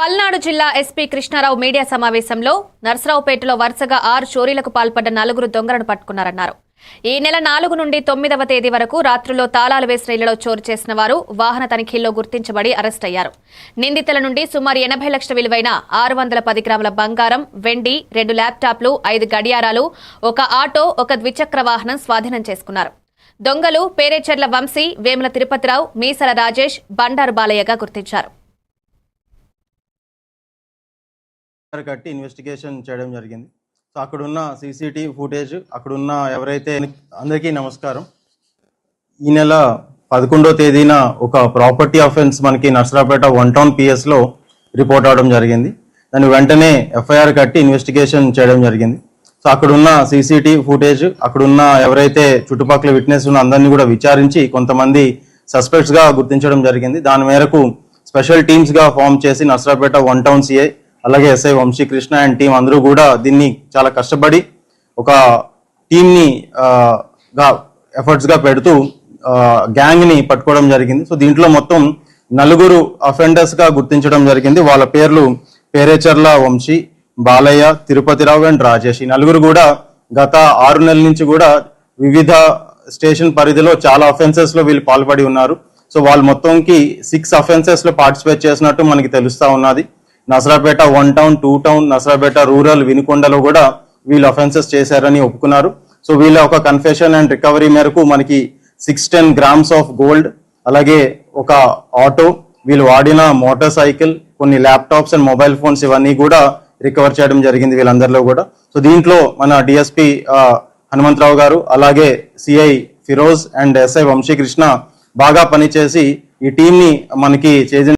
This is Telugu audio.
పల్నాడు జిల్లా ఎస్పీ కృష్ణారావు మీడియా సమావేశంలో నర్సరావుపేటలో వరుసగా ఆరు చోరీలకు పాల్పడ్డ నలుగురు దొంగలను పట్టుకున్నారన్నారు. ఈ నెల నాలుగు నుండి తొమ్మిదవ తేదీ వరకు రాత్రుల్లో తాళాలు వేసిన ఇళ్ళలో చోరు చేసిన వారు వాహన తనిఖీల్లో గుర్తించబడి అరెస్ట్ అయ్యారు. నిందితుల నుండి సుమారు ఎనభై లక్షల విలువైన ఆరు వందల పది గ్రాముల బంగారం వెండి రెండు ల్యాప్టాప్లు ఐదు గడియారాలు ఒక ఆటో ఒక ద్విచక్ర వాహనం స్వాధీనం చేసుకున్నారు. దొంగలు పేరేచర్ల వంశీ వేముల తిరుపతిరావు మీసల రాజేష్ బండారు బాలయ్యగా గుర్తించారు. కట్టి ఇన్వెస్టిగేషన్ చేయడం జరిగింది. సో అక్కడున్న సీసీటీవీ ఫుటేజ్ అక్కడున్న ఎవరైతే అందరికీ నమస్కారం. ఈ నెల పదకొండో తేదీన ఒక ప్రాపర్టీ అఫెన్స్ మనకి నర్సరాపేట వన్ టౌన్ పిఎస్లో రిపోర్ట్ అవడం జరిగింది. దాన్ని వెంటనే ఎఫ్ఐఆర్ కట్టి ఇన్వెస్టిగేషన్ చేయడం జరిగింది. సో అక్కడున్న సీసీటీవీ ఫుటేజ్ అక్కడున్న ఎవరైతే చుట్టుపక్కల విట్నెస్ ఉన్న అందరినీ కూడా విచారించి కొంతమంది సస్పెక్ట్స్గా గుర్తించడం జరిగింది. దాని మేరకు స్పెషల్ టీమ్స్గా ఫామ్ చేసి నర్సరాపేట వన్ టౌన్ సిఐ అలాగే ఎస్ఐ వంశీకృష్ణ అండ్ టీం అందరూ కూడా దీన్ని చాలా కష్టపడి ఒక టీంని గా ఎఫర్ట్స్గా పెడుతూ గ్యాంగ్ని పట్టుకోవడం జరిగింది. సో దీంట్లో మొత్తం నలుగురు అఫెండర్స్గా గుర్తించడం జరిగింది. వాళ్ళ పేర్లు పేరేచర్ల వంశీ బాలయ్య తిరుపతిరావు అండ్ రాజేష్. ఈ నలుగురు కూడా గత ఆరు నెలల నుంచి కూడా వివిధ స్టేషన్ పరిధిలో చాలా అఫెన్సెస్లో వీళ్ళు పాల్పడి ఉన్నారు. సో వాళ్ళు మొత్తంకి సిక్స్ అఫెన్సెస్లో పార్టిసిపేట్ చేసినట్టు మనకి తెలుస్తూ ఉన్నది. Narasaraopet one town two town Narasaraopet rural వినుకొండలో కూడా వీళ్ళు అఫెన్సెస్ చేశారని ఒప్పుకున్నారు. సో వీళ్ళ ఒక కన్ఫెషన్ అండ్ రికవరీ మేరకు మనకి six ten grams of gold అలాగే ఒక ఆటో వీళ్ళు వాడిన మోటార్ సైకిల్ కొన్ని ల్యాప్టాప్స్ అండ్ మొబైల్ ఫోన్స్ ఇవన్నీ కూడా రికవర్ చేయడం జరిగింది వీళ్ళందరిలో కూడా. సో దీంట్లో మన డిఎస్పి హనుమంతరావు గారు అలాగే CI Firoz and SI Vamsikrishna బాగా పనిచేసి ఈ టీంని మనకి చేసిన